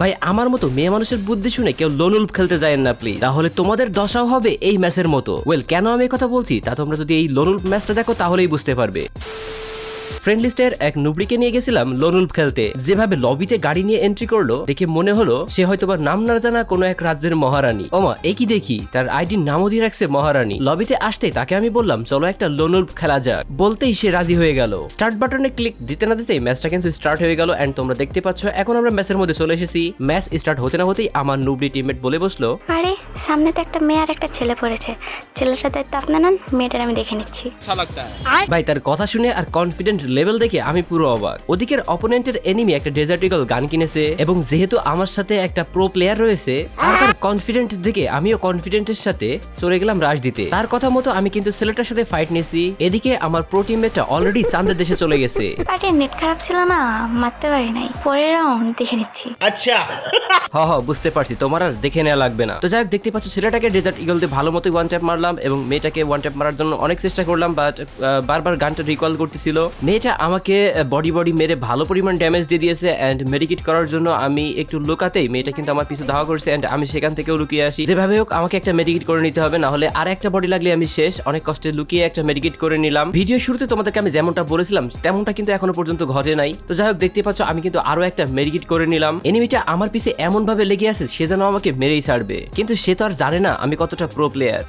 ভাই, আমার মতো মেয়ে মানুষের বুদ্ধি শুনে কেউ লোনুল খেলতে যায় না প্লিজ তাহলে তোমাদের দশাও হবে এই ম্যাচের মতো। ওয়েল কেন আমি কথা বলছি? তা তোমরা যদি এই লোনুল ম্যাচটা দেখো, তাহলেই বুঝতে পারবে। ফ্রেন্ড লিস্টের এক নুবড়িকে নিয়ে গেছিলাম লোনুল খেলতে। যেভাবে লবিতে গাড়ি নিয়ে এন্ট্রি করল দেখে মনে হলো সে হয়তোবা নাম না জানা কোনো এক রাজ্যের মহারানী। ওমা একই দেখি? তার আইডির নামও দিয়ে রাখছে মহারানী। লবিতে আসতে তাকে আমি বললাম চলো একটা লোনুল খেলা যাক। বলতেই সে রাজি হয়ে গেল। স্টার্ট বাটনে ক্লিক দিতে না দিতেই ম্যাচটা কিন্তু স্টার্ট হয়ে গেল এন্ড তোমরা দেখতে পাচ্ছ এখন আমরা ম্যাচের মধ্যে চলে এসেছি। ম্যাচ স্টার্ট হতে না হতেই আমার নুবড়ি টিমমেট বলে বসল আরে সামনে তো একটা মেয়ে আর একটা ছেলে পড়েছে। ছেলেটার দায়িত্ব আপনার নেন মেয়েটার আমি দেখে নিচ্ছি। ভাই তার কথা শুনে আর কনফিডেন্ট লেভেল দেখে আমি পুরো অবাক। ওদিকের অপোনেন্টের এনিমি একটা ডেজার্টিক্যাল গান কিনেছে এবং যেহেতু আমার সাথে একটা প্রো প্লেয়ার রয়েছে আর তার কনফিডেন্ট দেখে আমিও কনফিডেন্টের সাথে চলে গেলাম রাশ দিতে। তার কথা মতো আমি কিন্তু ছেলেটার সাথে ফাইট নিয়েছি। এদিকে আমার প্রো টিমমেটটা অলরেডি চান্দের দেশে চলে গেছে। আরে নেট খারাপ ছিল না মারতে পারি নাই। পরের রাউন্ড দেখে নিচ্ছি। হ হ বুঝতে পারছি। তোমার আর দেখে নেওয়া লাগবে না। তো যাই হোক দেখতে পাচ্ছ ছেলেটাকে ডেজার্ট ইগল দিয়ে ভালো মতো ওয়ান ট্যাপ মারলাম এবং মেয়েটাকে ওয়ান ট্যাপ মারার জন্য অনেক চেষ্টা করলাম বাট বারবার গানটা রিকল করতেছিল। মেয়েটা আমাকে বডি বডি মেরে ভালো পরিমাণ ড্যামেজ দিয়ে দিয়েছে অ্যান্ড মেডিকেট করার জন্য আমি একটু লুকাতেই মেয়েটা কিন্তু আমার পিছু ধাওয়া করছে অ্যান্ড আমি সেখান থেকেও লুকিয়ে আসি। যেভাবে হোক, আমাকে একটা মেডিকেট করে নিতে হবে, না হলে আর একটা বডি লাগলে আমি শেষ। অনেক কষ্টে লুকিয়ে একটা মেডিকেট করে নিলাম। ভিডিও শুরুতে তোমাদেরকে আমি যেমনটা বলেছিলাম, তেমনটা কিন্তু এখনও পর্যন্ত ঘটে নাই। তো যাই হোক দেখতে পাচ্ছ আমি কিন্তু আরও একটা মেডিকেট করে নিলাম। এনিমিটা আমার পিছে এমন ভাবে লেগে আছে, সে যেন আমাকে মেরেই ছাড়বে। কিন্তু সে তো আর জানে না আমি কতটা প্রো প্লেয়ার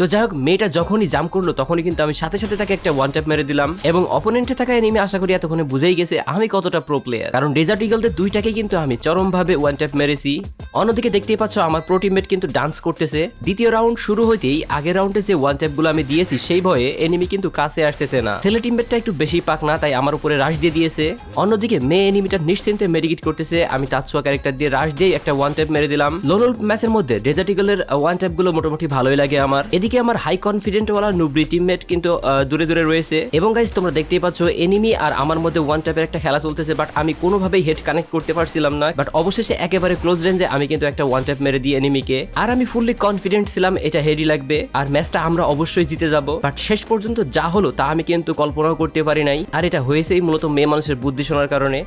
তো যাই হোক, মেয়েটা যখনই জাম করল, তখনই কিন্তু আমি সাথে সাথে তাকে একটা ওয়ান ট্যাপ মেরে দিলাম এবং অপোনেন্টে থাকা এনিমি আশা করি এতক্ষণে বুঝেই গেছে আমি কতটা প্রো প্লেয়ার কারণ ডেজার্ট ইগলদের দুইটাকে কিন্তু আমি চরম ভাবে ওয়ান ট্যাপ মেরেছি। অন্যদিকে দেখতেই পাচ্ছ, আমার প্রো টিমমেট কিন্তু ডান্স করতেছে। দ্বিতীয় রাউন্ড শুরু হইতেই আগের রাউন্ডে যে ওয়ান ট্যাপগুলো আমি দিয়েছি, সেই ভয়ে এনিমি কিন্তু কাছে আসতেছে না। ছেলে টিমমেটটা একটু বেশি পাক না, তাই আমার উপরে রাশ দিয়ে দিয়েছে। অন্যদিকে মেয়ে এনিমিটা নিশ্চিন্তে মেডিকেট করতেছে। আমি তাৎসুয়া ক্যারেক্টার দিয়ে রাশ দিয়ে একটা ওয়ান ট্যাপ মেরে দিলাম। লোনুল ম্যাচের মধ্যে ডেজার্ট ইগলের ওয়ান ট্যাপগুলো মোটামুটি ভালোই লাগে আমার। এদিকে আমার হাই কনফিডেন্ট ওয়ালা নুবরি টিমমেট কিন্তু দূরে দূরে রয়েছে। এবং গাইজ তোমরা দেখতেই পাচ্ছ এনিমি আর আমার মধ্যে ওয়ান টাইপের একটা খেলা চলতেছে বাট আমি কোনোভাবেই হেড কানেক্ট করতে পারছিলাম না। বাট অবশেষে একেবারে ক্লোজ রেঞ্জে আমি কিন্তু একটা ওয়ান টাইপ মেরে দিই এনিমিকে আর আমি ফুললি কনফিডেন্ট ছিলাম, এটা হেডি লাগবে। আর ম্যাচটা আমরা অবশ্যই জিতে যাব। বাট শেষ পর্যন্ত যা হলো, তা আমি কিন্তু কল্পনাও করতে পারি নাই। আর এটা হয়েছেই মূলত মেয়ে মানুষের বুদ্ধি শোনার কারণে।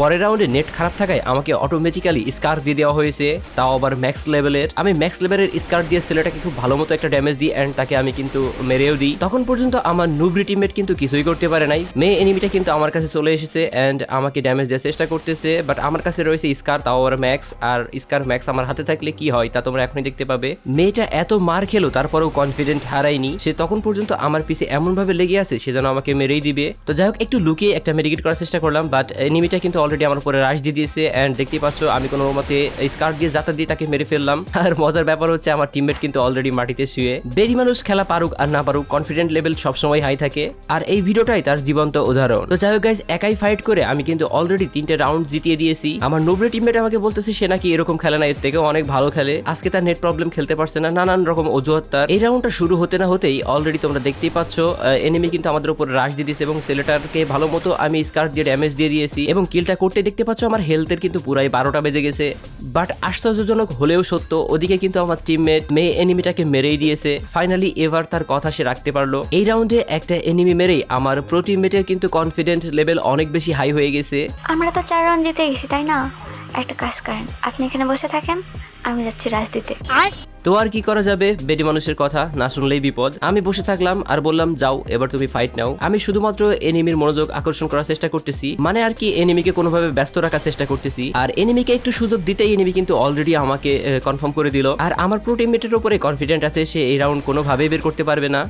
পরের রাউন্ডে নেট খারাপ থাকায় আমাকে অটোমেটিক্যালি স্কার দিয়ে দেওয়া হয়েছে। তাও আবার ম্যাক্স লেভেলের আমি ম্যাক্স লেভেলের স্কার দিয়ে ছেলেটাকে খুব ভালো মতো একটা ড্যামেজ দিই অ্যান্ড তাকে আমি কিন্তু মেরেও দিই। তখন পর্যন্ত আমার নুবরি টিমমেট কিন্তু কিছুই করতে পারে নাই। মেয়ে এনিমিটা কিন্তু আমার কাছে চলে এসেছে অ্যান্ড আমাকে ড্যামেজ দেওয়ার চেষ্টা করতেছে বাট আমার কাছে রয়েছে স্কার তাও আবার ম্যাক্স আর স্কার ম্যাক্স আমার হাতে থাকলে কি হয় তা তোমরা এখনই দেখতে পাবে। মেয়েটা এত মার খেলো, তারপরেও কনফিডেন্ট হারায়নি। সে তখন পর্যন্ত আমার পিছে এমনভাবে লেগে আছে, সে যেন আমাকে মেরেই দিবে। তো যাই হোক, একটু লুকিয়ে একটা মেডিকেট করার চেষ্টা করলাম বাট এনিমিটা কিন্তু অলরেডি আমার উপরে রাশ দিয়ে দিয়েছে অ্যান্ড দেখতে পাচ্ছ আমি কোনো মতে স্কার দিয়ে যাতা দিয়ে তাকে মেরে ফেললাম। আর মজার ব্যাপার হচ্ছে আমার টিমমেট কিন্তু অলরেডি মাটিতে শুয়ে। বেরি মানুষ খেলা পারুক আর না পারুক কনফিডেন্ট লেভেল সবসময় হাই থাকে। আর এই ভিডিওটাই তার জীবন্ত উদাহরণ। তো যাই হোক গাইজ একাই ফাইট করে আমি কিন্তু অলরেডি তিনটে রাউন্ড জিতিয়ে দিয়েছি। আমার নোবরে টিমমেট আমাকে বলতেছে, সে নাকি এরকম খেলে না, এর থেকে অনেক ভালো খেলে। আজকে তার নেট প্রবলেম খেলতে পারছে না, নানান রকম অজুহাত তার। এই রাউন্ডটা শুরু হতে না হতেই অলরেডি তোমরা দেখতেই পাচ্ছ এনিমি কিন্তু আমাদের উপর রাশ দিয়ে দিয়েছে এবং ছেলেটাকে ভালো মতো আমি স্কার্ট দিয়ে ড্যামেজ দিয়ে দিয়েছি এবং কিলটা করতে দেখতে পাচ্ছ আমার হেলথের কিন্তু পুরাই বারোটা বেজে গেছে। বাট আশ্চর্যজনক হলেও সত্য ওদিকে কিন্তু আমার টিমমেট মেয়ে এনিমিটাকে মেরেই দিয়েছে। ফাইনালি এবার তার কথা সে রাখতে পারল। এই রাউন্ডে একটা এনিমি মেরেই আমার প্রো টিমমেটের কিন্তু কনফিডেন্ট লেভেল অনেক বেশি হাই হয়ে গেছে। আমরা তো চার রাউন্ড জিতে গেছি তাই না? একটা কাজ করেন আপনি এখানে বসে থাকেন আমি যাচ্ছি রাজ দিতে। আর তো আর কি করা যাবে? বেডি মানুষের কথা না শুনলেই বিপদ। আমি বসে থাকলাম আর বললাম, যাও, এবার তুমি ফাইট নাও। আমি শুধুমাত্র এনিমির মনোযোগ আকর্ষণ করার চেষ্টা করতেছি। মানে আর কি, এনিমিকে কোনোভাবে ব্যস্ত রাখার চেষ্টা করতেছি। আর এনিমিকে একটু সুযোগ দিতেই এনিমি কিন্তু অলরেডি আমাকে কনফার্ম করে দিল। আর আমার প্রো টিমমেটের উপরে কনফিডেন্ট আছে, সে এই রাউন্ড কোনোভাবেই বের করতে পারবে না।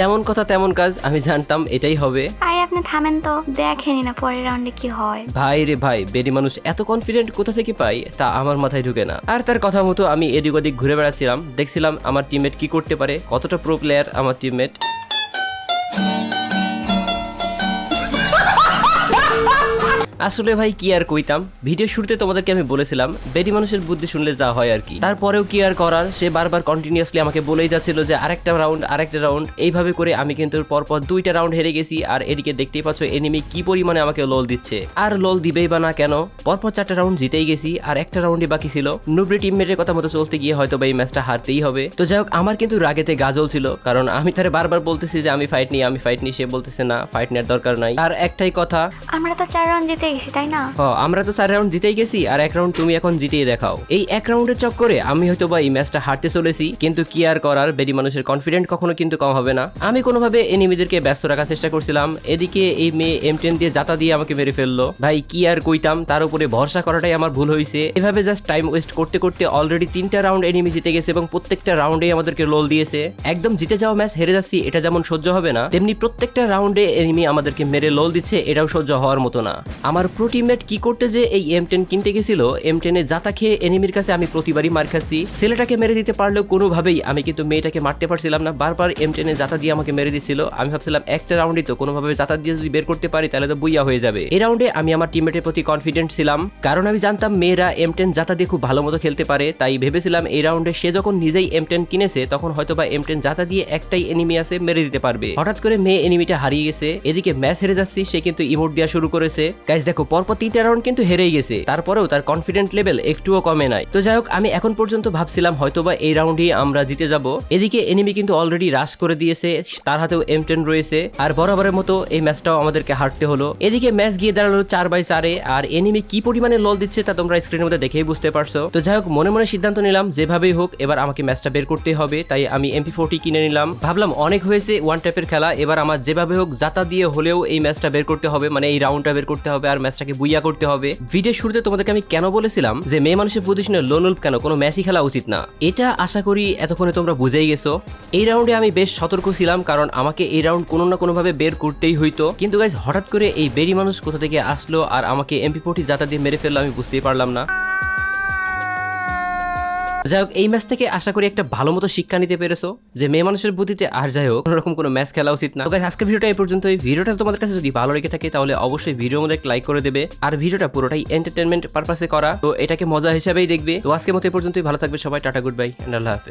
যেমন কথা তেমন কাজ আমি জানতাম এটাই হবে। আরে আপনি থামেন তো দেখেনি না পরের রাউন্ডে কি হয়। ভাই রে ভাই বেডি মানুষ এত কনফিডেন্ট কোথা থেকে পাই তা আমার মাথায় ঢুকে না। আর তার কথা মতো আমি এদিক ওদিক ঘুরে বেড়াচ্ছিলাম দেখছিলাম আমার টিমমেট কি করতে পারে কতটা প্রো প্লেয়ার আমার টিমমেট আসলে ভাই, কি আর কইতাম? ভিডিও শুরুতে তোমাদেরকে আমি বলেছিলাম বেডি মানুষের বুদ্ধি শুনলে যা হয় আর কি। তারপরেও কি আর করার? সে বারবার কন্টিনিউয়াসলি আমাকে বলেই যাচ্ছিল যে আরেকটা রাউন্ড আরেকটা রাউন্ড এইভাবে করে আমি কিন্তু পরপর দুইটা রাউন্ড হেরে গেছি, আর এদিকে দেখতেই পাচ্ছ এনিমি কি পরিমাণে আমাকে লোল দিচ্ছে। আর লোল দিবেই বা না কেন? পরপর চারটা রাউন্ড জিতেই গেছি, আর একটা রাউন্ডই বাকি ছিল। নুবরি টিমমেটের কথা মতো চলতে গিয়ে হয়তো বা এই ম্যাচটা হারতেই হবে। তো যাই হোক, আমার কিন্তু রাগেতে গাজল ছিল, কারণ আমি তারে বারবার বলতেছি যে আমি ফাইট নিই, আমি ফাইট নিই। সে বলতেছে, না ফাইট নেওয়ার দরকার নাই। আর একটাই কথা, আমরা তো চার রাউন্ড জিতে গেছি, তাই না? হ, আমরা তো চার রাউন্ড জিতেই গেছি আর এক রাউন্ড তুমি এখন জিতিয়ে দেখাও। এই এক রাউন্ডের চক্করে আমি হয়তো বা এই ম্যাচটা হারতে চলেছি, কিন্তু কি আর করার বেরি মানুষের কনফিডেন্ট কখনো কিন্তু কম হবে না। আমি কোনোভাবে এনিমিদেরকে ব্যস্ত রাখার চেষ্টা করছিলাম, এদিকে এই মেয়ে এম টেন দিয়ে জাতা দিয়ে আমাকে মেরে ফেলল। ভাই, কি আর কইতাম, তার উপরে ভরসা করাটাই আমার ভুল হয়েছে এভাবে জাস্ট টাইম ওয়েস্ট করতে করতে অলরেডি তিনটা রাউন্ড এনিমি জিতে গেছে এবং প্রত্যেকটা রাউন্ডে আমাদেরকে লোল দিয়েছে। একদম জিতে যাওয়া ম্যাচ হেরে যাচ্ছি, এটা যেমন সহ্য হবে না, তেমনি প্রত্যেকটা রাউন্ডে এনিমি আমাদেরকে মেরে লোল দিচ্ছে, এটাও সহ্য হওয়ার মতো না। আমার প্রো টিমমেট কি করতে যে এই এম টেন কিনতে গেছিল এম টেনে জাতা খেয়ে এনিমির কাছে আমি প্রতিবারই মার খাচ্ছি। ছেলেটাকে মেরে দিতে পারলেও কোনোভাবেই আমি কিন্তু মেয়েটাকে মারতে পারছিলাম না। বারবার এম টেনে জাতা দিয়ে আমাকে মেরে দিচ্ছিল। আমি ভাবছিলাম একটা রাউন্ডই তো কোনোভাবে জাতা দিয়ে যদি বের করতে পারি, তাহলে তো বুইয়া হয়ে যাবে। এই রাউন্ডে আমি আমার টিমমেটের প্রতি কনফিডেন্ট ছিলাম। কারণ আমি জানতাম মেয়েরা এম টেন জাতা দিয়ে খুব ভালো মতো খেলতে পারে। তাই ভেবেছিলাম এই রাউন্ডে সে যখন নিজেই এম টেন কিনেছে, তখন হয়তো বা এম টেন জাতা দিয়ে একটাই এনিমি আছে, মেরে দিতে পারবে। হঠাৎ করে মেয়ে এনিমিটা হারিয়ে গেছে। এদিকে ম্যাচ হেরে যাচ্ছি, সে কিন্তু ইমোট দেওয়া শুরু করেছে। গাইজ দেখো, পরপর তিনটা রাউন্ড কিন্তু হেরেই গেছে। তারপরেও তার কনফিডেন্ট লেভেল একটুও কমে নাই। তো যাই হোক, আমি এখন পর্যন্ত ভাবছিলাম হয়তোবা এই রাউন্ডেই আমরা জিতে যাব। এদিকে এনিমি কিন্তু অলরেডি রাশ করে দিয়েছে, তার হাতেও এম টেন রয়েছে, আর বরাবরের মতো এই ম্যাচটাও আমাদেরকে হারতে হলো। এদিকে ম্যাচ গিয়ে দাঁড়াল চার বাই চারে আর এনিমি কি পরিমাণে লল দিচ্ছে তা তোমরা স্ক্রিনের মধ্যে দেখেই বুঝতে পারছ। তো যাই হোক, মনে মনে সিদ্ধান্ত নিলাম, যেভাবেই হোক, এবার আমাকে ম্যাচটা বের করতে হবে, তাই আমি এমপি ফোরটি কিনে নিলাম। ভাবলাম অনেক হয়েছে ওয়ান টাইপের খেলা, এবার আমার যেভাবে হোক, যাতা দিয়ে হলেও এই ম্যাচটা বের করতে হবে মানে এই রাউন্ডটা বের করতে হবে, আর ম্যাচটাকে বুইয়া করতে হবে। ভিডিও শুরুতে তোমাদেরকে আমি কেন বলেছিলাম যে মেয়ে মানুষের পজিশনে লোন উল্প কেন? কোনো ম্যাচই খেলা উচিত না। এটা আশা করি এতক্ষণে তোমরা বুঝেই গেছো। এই রাউন্ডে আমি বেশ সতর্ক ছিলাম, কারণ আমাকে এই রাউন্ড কোনো না কোনোভাবে বের করতেই হইতো। কিন্তু গাইজ হঠাৎ করে এই বেরি মানুষ কোথা থেকে আসলো আর আমাকে এমপি ফোর্টি যাতা দিয়ে মেরে ফেলল আমি বুঝতেই পারলাম না। যাই হোক, এই ম্যাচ থেকে আশা করি একটা ভালো মতো শিক্ষা নিতে পেরেছ। যে মেয়ে মানুষের বুদ্ধিতে, আর যাই হোক কোনোরকম কোনো ম্যাচ খেলা উচিত না। আজকে ভিডিওটা এই পর্যন্ত এই ভিডিওটা তোমাদের কাছে যদি ভালো লেগে থাকে, তাহলে অবশ্যই ভিডিওর মধ্যে লাইক করে দেবে। আর ভিডিওটা পুরোটাই এন্টারটেনমেন্ট পারপাসে করা। তো এটাকে মজা হিসাবেই দেখবে। তো আজকে মতো এই পর্যন্তই। ভালো থাকবে সবাই। টাটা গুড বাই আল্লাহ হাফেজ।